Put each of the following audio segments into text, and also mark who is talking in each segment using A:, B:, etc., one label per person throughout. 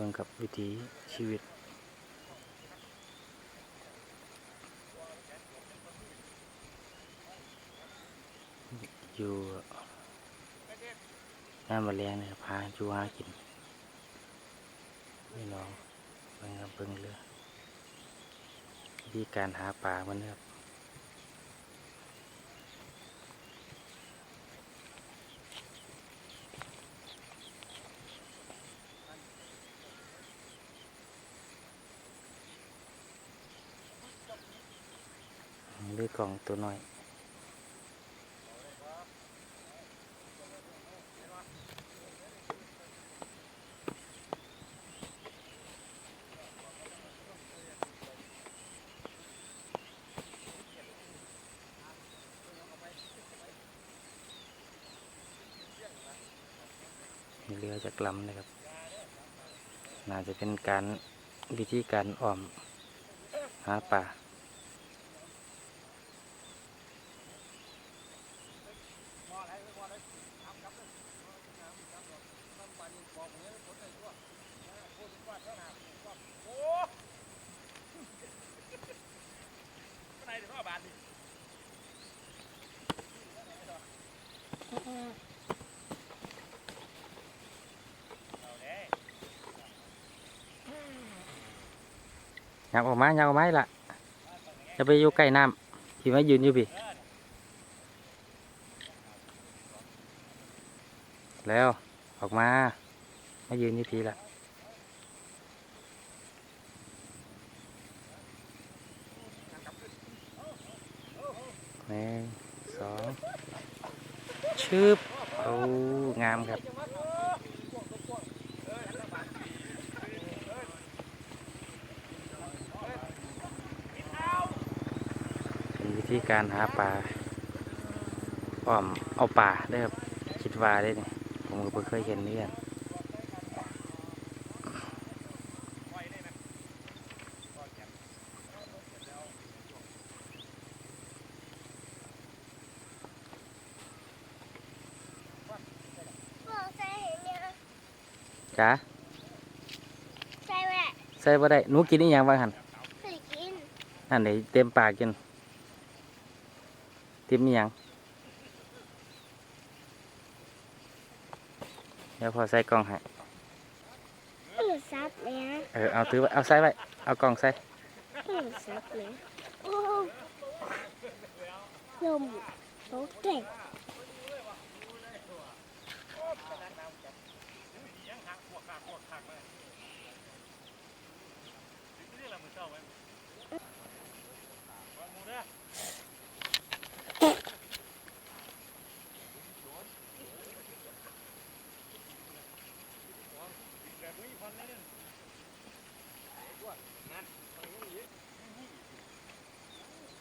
A: เบิ่งกับวิถีชีวิต อยู่น้ำมาแรงเนี่ยพาจูหากินนี่น้องเบิ่งครับเบิ่งเรือวิธีการหาปลามันครับ กล่องตัวน้อยเรือจากลำนะครับ น่าจะเป็นการวิธีการอ้อมหาปลา ยากออกมายากออกมาละจะไปอยู่ใกล้น้ำพี่มายืนอยู่พี่แล้วออกมามายืนอยู่พี่ละ หนึ่งสองชืบโอ้งามครับเป็นวิธีการหาปลาอ้อมเอาปลาได้ครับคิดว่าได้เนี่ยผมก็เพิ่งเคยเห็นนี่กัน
B: บอกใส่เห็นเนี่ย
A: จ้า
B: ใส่แหวะ
A: ใส่บ่ได้หนูกินนี่ยังบ้างหัน
B: เคยกิน
A: อันไหนเต็มปากกินเต็มนี่ยังเดี๋ยวพอใส่กล่องให้
B: หมูซับเนี่ย
A: เออเอาถือไว้เอาใส่ไว้เอากล่องใส่
B: หมูซับเนี่ยโอ้ลม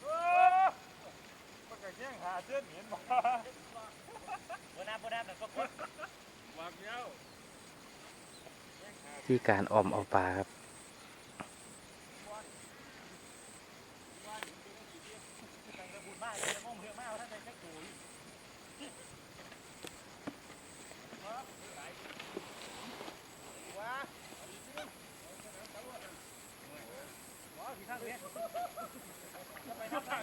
B: โอเค
C: มันก็แย่งหาเส้นเห็นบ่บ่น้ำบ่น้ำแต่ก็กดวางเดียว
A: ที่การออมเอาปลาครับ
C: ตั้งแต่บุญมากเลยงงเยอะมากท่านใดแค่ตุ๋ยว้าว้าพี่ท่านเนี่ยจะไปน้ำทาง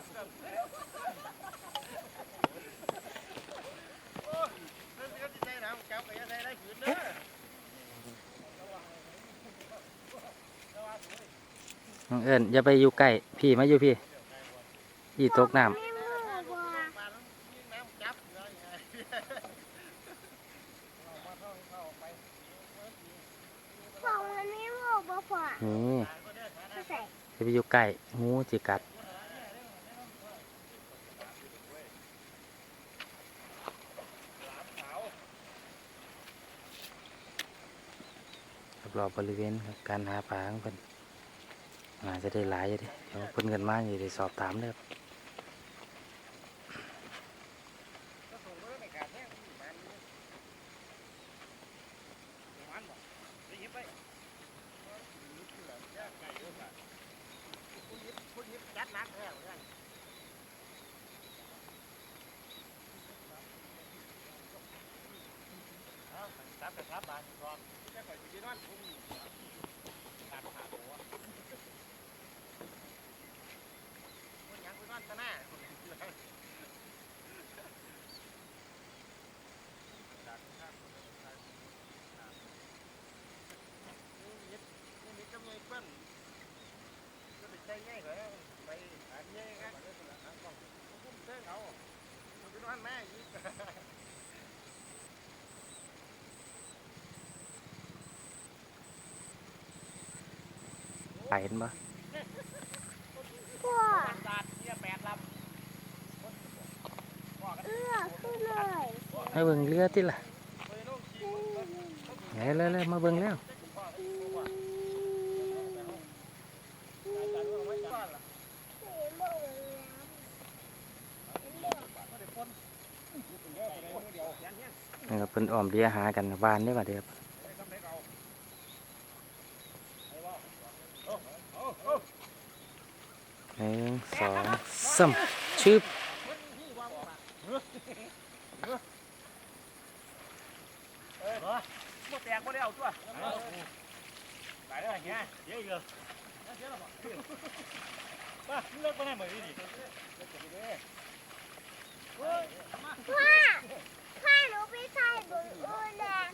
C: โอ้ยเรื่องที่เขาจะใช้น้ำแก้วก็จะใช้ได้ขืนเด้อ
A: น้องเอิญอย่าไปอยู่ใกล้พี่มาอยู่พี่พี่ตกน้ำ
C: จับเลยไง
B: บอกมันไม่มือบัวผัวำ
A: นี่
B: ไม่ใส่
A: อย่าไปอยู่ใกล้งูจิกัดรอบบริเวณการหาปลาของเพิ่น น่าจะได้หลายอยู่เดิเดี๋ยวเพิ่นกันมาอยู่ได้สอบถามเลยครับ
C: จัดนักแล้วเนี่ย ซับกับซับบานพร้อมจะคอยไปนอนผมตามหาตัวมันยังไปนอนตะหน้านี่มีกำไงเปิ้นก็ไปใช้ง่ายกว่าไปหาง่ายกันผมเส้นเอาไปนอนแม่อีก
A: ไปเห็นบ่
B: พ่อ
C: ตาดเนี่ยแปดลำ
B: เอื้อขึ้นเลย
A: มาเบิ่งเรือติล่ะ
C: ไปลงขี่
A: เฮ้ยเลยเลยมาเบิ่งแล้วนี่ครับเพิ่นอ้อมเรือหากันวานได้บ่เด้อครับ หนึ่งสองสามชึบ
C: เหมดแตกมดแล้วตัวตายแล้วเงี้ยเยอะเยอะป้าเลิกไปไหนเหมือนดิ
B: พ่อพ่อหนูไปใส่บุญอูแดง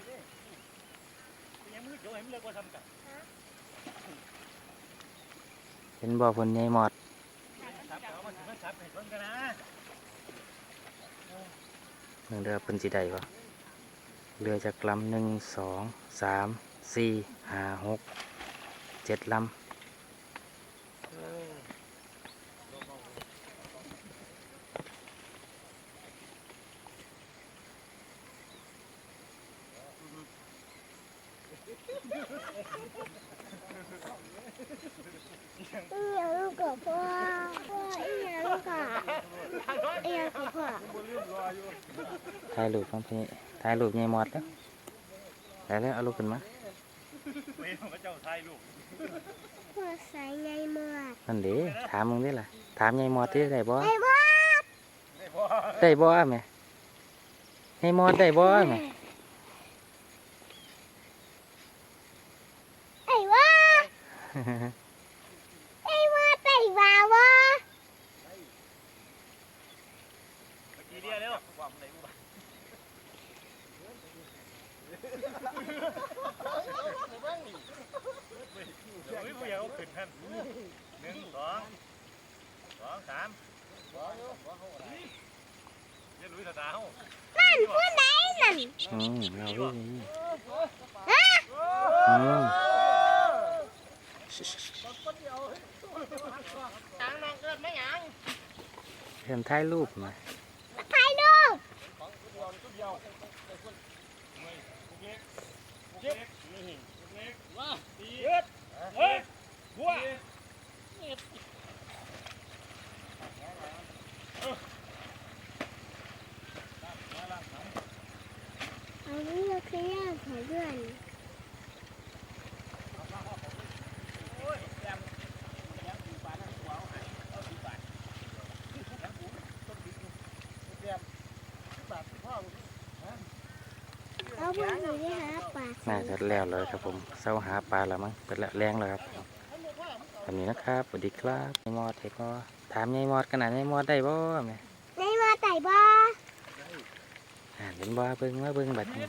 C: ยังมือเดี๋ยวให้มันเลิกว่าทำกัน
A: เห็นบ่เพิ่นใหญ่หมอด
C: เพิ่นกันนะ
A: เบิ่งเด้อเพิ่นสิได้บ่เรือจากลำหนึ่งสองสามสี่ห้าหกเจ็ดลำ
B: อีหยังลูกกับพ่อพ่อ
A: ถ่ายรูปน้องพี่ถ่ายรูปใหญ่หมอดแล้วได้แล้วเอาลูกขึ้นมา
C: เว้ยพระเจ้าไทยลูก
B: พ่อใส่ใหญ่มาก
A: นั่นเด้ถามมึงได้ล่ะถามใหญ่หมอดที่ได้บ่
B: ไอ้บ้า
C: ไม่พอ
A: ได้บ่แม่ใหญ่หมอดได้บ่แม่
B: ไอ้บ้าไอ้บ้าไอ้บ้าวะ
C: กี่เดียเร็วความไหนกูบ้าเฮ้ยกูอยากเอาขึ้นท่านหนึ่งสองสองสามเรีย นรู้สตาร์เฮา
B: นั่นผู้ไหนนั่น
A: อืมเอาเว้ย
B: ฮะ
A: อืม
B: ทางน้องเกิดไม่ยัง
A: เพิ่นถ่ายรูปมา
B: ถ่ายรูป
C: ยืดเฮ้ยหัว
B: อันนี้เราเคลียร์ของเพื่อนเอาเพื่อนหนูที่หาปลา
A: น่าจะแล้วเลยครับผมเศร้าหาปลาแล้วมั้งเป็นละแรงแล้วครับแบบนี้นะครับสวัสดีครับใหญ่หมอดเห็นบ่ถามใหญ่หมอดขนาดใหญ่หมอดได้บ่แม่
B: ในมาไต่บ้า
A: อ่า เห็นบ่เบิ่งมาเบิ่งบัดนี้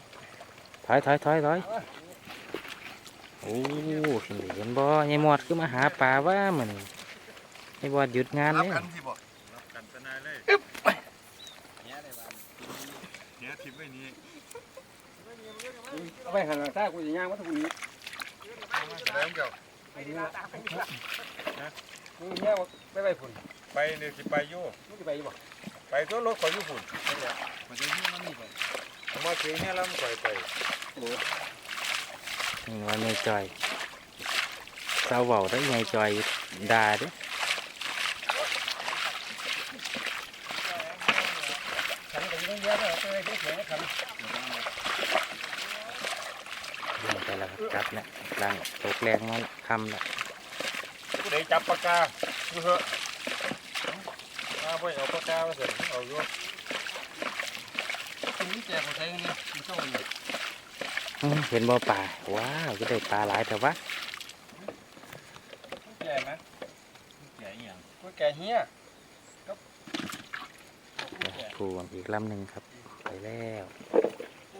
A: ถอยถอยถอยถอยโอ้เห็นบ่ใหญ่หมอดคือมาหาปลาว่ามื้อนี้ใหญ่หมอดหยุดงาน
D: รับ
A: เลย
D: กันสิบอก
C: รับกันตนายเลย
D: เดี๋ยวทิปไว้นี้
E: เอาไปหันหลังซ้ายกูจะย่างวัตถุนี้
D: แสดงเจ้า
E: มึงย่างไปไปผุน
D: ไปเดี๋ยวสิไปอยู่
E: มึงจะไปบ่
D: ไปตัวรถขอยอยู่ฝุ่นมันจะยิ่งมันนี่ไปผมมาถึงเนี่ยแล้วมันปล่อยไป
A: นี่ว่าใหญ่จอยเศร้าเว้าได้ใหญ่จอยด่าเด้อ
E: ขันกันยังเยอะเลยไปไปเฉยๆขัน
A: ลงไปแล้วครับจับเนี่ยกลางตกแรงมาละคำละ
D: ผู้ใดจับปากกาอยู่เหอะ มาไปเอาปากกามาเสร็จเอาอยู่
E: ตรงนี้แจกของใช้กันเนี่ยมันเจ้าอยู่
A: อื้อเห็นบ่ปลาว้าวก็ได้ปลาหลายแต่ว่า
E: แก่ไหม
D: แก่อีหยัง
E: ก็แก่เฮีย
A: ผูอีกลำหนึ่งครับ ไปแล้ว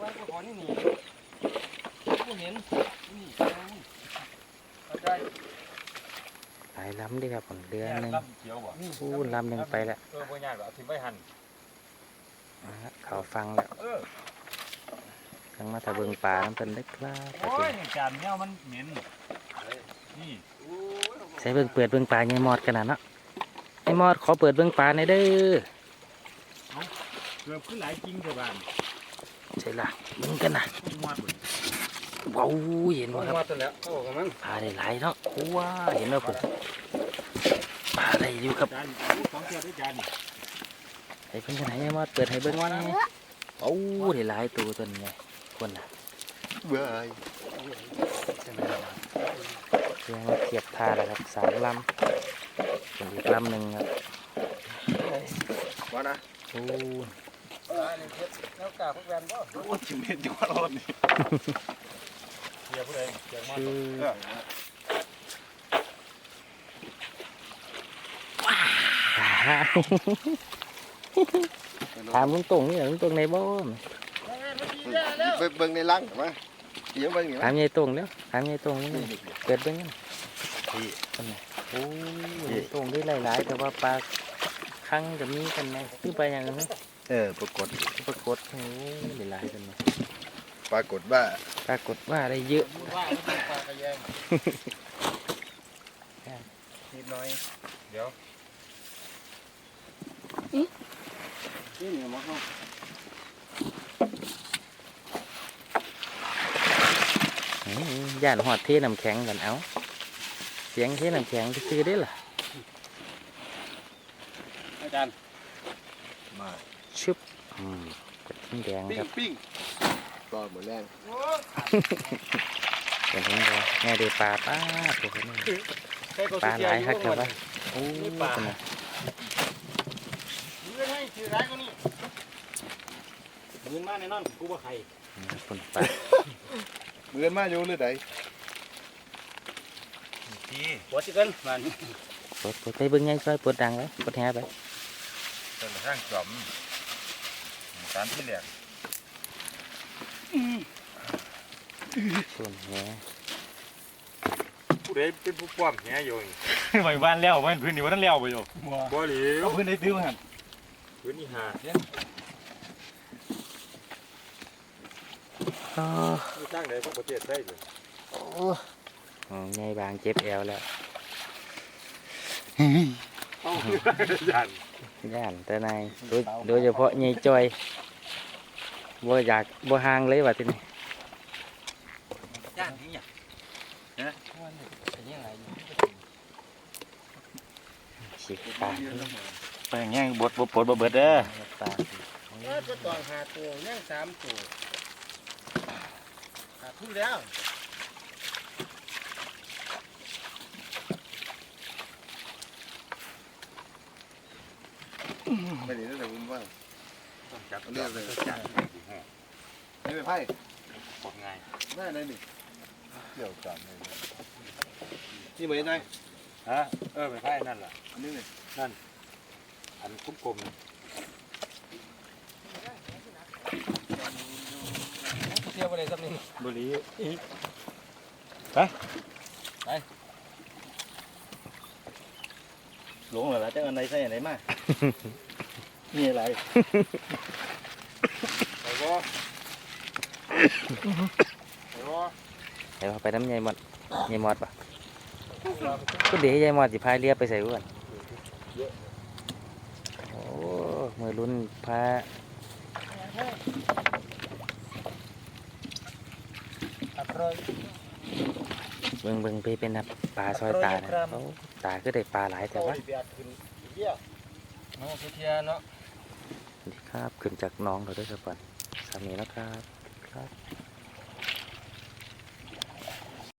E: ว่าก็ขอนี่หนีกูเห็นนี่เอาได้
A: ลายลำเดีครับผมเดือนหนึ่ง
D: ลำเขียวบ่
A: อู้ลำหนึ่งไปแล้ว
D: เออบ่ยากหรอกเอาทิ้งไว้หั่น
A: อ่าเขาฟังแล้ว
D: เออ
A: ทั้งมาถ้าเบิ่งปลาน้ำเพิ่นเล็กครับ
D: โอ้ยนี่จานเนี่ยมันเหม็นนี่
A: ใช้เบิ่งเปิดเบิ่งปลาใหญ่มอดกันนะเนาะไอ้มอดขอเปิดเบิ่งปลาในอยเด้อ
D: เกือบขึ้นหลายจริงเถอะบ้าน
A: ใช่ละเบิ่งกันนะ
D: ต้องมอดเบิด
A: ว้าวเห็น
E: เอา
A: บ่ครับ
E: มาตัวแล้วโอ้กับมัน
A: ปลาได้หลายเนาะว้าเห็นบ่คุณปลาได้อยู่ครับ
D: จานสองเทียบด้วยจานนี่
A: ไอ้เพิ่นกันไหนไอ้มอดเปิดให้เบิ่งว่าไงโอ้ได้หลายตัวตัวนี้ไงคนน่ะ
C: เบื่อ
A: เพียงมาเทียบท่าแล้วครับสามลำส่วนอีกลำหนึ่งครับ
C: ว่านะ
A: โอ้
E: แล้วกาพวกแวนบ่
C: โอ้ยชิมเห็ดจังหวะรอบนี้
D: เทียบผู้ใดเทียบมอด
A: คือ
C: เออ
A: ถามลุงตรงนี่ลุงตรงในบ่ม
C: ไปเบิ่งในรังมาเสียงเบิ่งอยู่
A: ถามยายตรงแล้วถามยายตรงนี่เกิดเบิ่งกันคนไหนโอ้ยตรงได้หลายๆแต่ว่าปลาครั้งจะมีกันไหมคือไปอย่างนั้นไหม
C: เออปรากฏ
A: ปรากฏโอ้ยหลายๆกันไหม
C: ปรากฏว่า
A: ปรากฏว่าได้เยอะ
E: ว่าเป็นปลากระแยงนิดหน่อย
D: เดี๋ยว
E: นี่นี่มาเข้า
A: อืมย่านหอดเทน้ำแข็งกันเอา เสียงเทน้ำแข็งซื้อได้ล่ะ
E: อาจารย์
C: มา
A: ชุบอืมกระทิงแดง
C: ปิ้
A: ครั
C: ง
A: บ
C: ปิ้ง ก็เหมือนแรง
A: กระทิงแดงแม่ได้ปลาป้าตัวนี้
E: ใครก็
A: ปลา
E: สุด
A: หลาย
E: อ
A: ครับ
E: ยู่
A: แต่
E: หม
A: ว่า
E: ด
A: โอ้ย
E: ปลา
A: คนน่ะ
E: เงินให้ถือร้ายก็นี่เงินมาแน่นอนกูบ่ใคร
A: นี่ครับคนปลา
C: เหมือนมาอยู่หรือใด
D: พี่
E: หัวจิกันมัน
A: ปลดปลดไปเบิ่งไงซอยปลดดังไว้ปลดแหไป
D: ต้นข้างจอมสารที่แหลก
A: ส่วนแห
D: ผู้ใดเป็นผู้ป้อมแหอยู่นี่ไปบ้านแล้วบ้านพื้นนี่ว่านั้นแล้วไปอยู่บ่เหลิว
E: เอาพื้นได้ตื้อมาหัน
D: พื้นนี่หา
A: อ๋อ
D: ที่สร้งได้ของประเทศได้อยู่
A: อืมไงบางเจ็บแอวแล้ว
D: ยัน
A: ย่านแต่นายโดยโดยเฉพาะไงจอย บ่อยากบ่ห่างเลยว่าที่นี่
E: ย่านนี้อะว่านี่เป็นยังไง
A: สิปลา
D: ไปอย่างเงี้ยบดบดปดบดเบิดเด้อ
A: ปลา
E: จะตองหาตัวย่างสามตัวขาดทุนแล้ว
C: ไม่ได้แต่ผมว่า
D: จับ
C: เรียกเลย
D: จับ
C: นี่เป็นไพ่
D: ปดง่าย
C: ได้ได้นี่เกี่ยวกันเลยนี่เหมือนไง
D: ฮะเออไม่ใช่นั่นล่ะ
C: อันนี้นี่
D: อันคุ้มกลม
E: เที่ยวไปเลยสักนิด
D: บุรี
E: หลงเหรอจะอันไหนใส่อันไหนมามีอะไร
D: ไปบ่ไปบ่
A: เดี๋ยวเอาไปน้ำใหญ่หมดใหญ่หมดปะก็เดี๋ยวใหญ่หมดสิพายเรือไปใส่อ้วนโอ้มือรุ่นพา
E: อัดร้อย
A: เบิ่งเบิ่งไปเป็นนับปลาซอยตานะโอ้ตาก็ได้ปลาหลายแต่ว่า
E: เบียดขึ้นเบี้ยน้องสุเทียเนาะ
A: สวัสดีครับขึ้นจากหน้องเราด้วยครับก่อน สามีแล้วครับครับ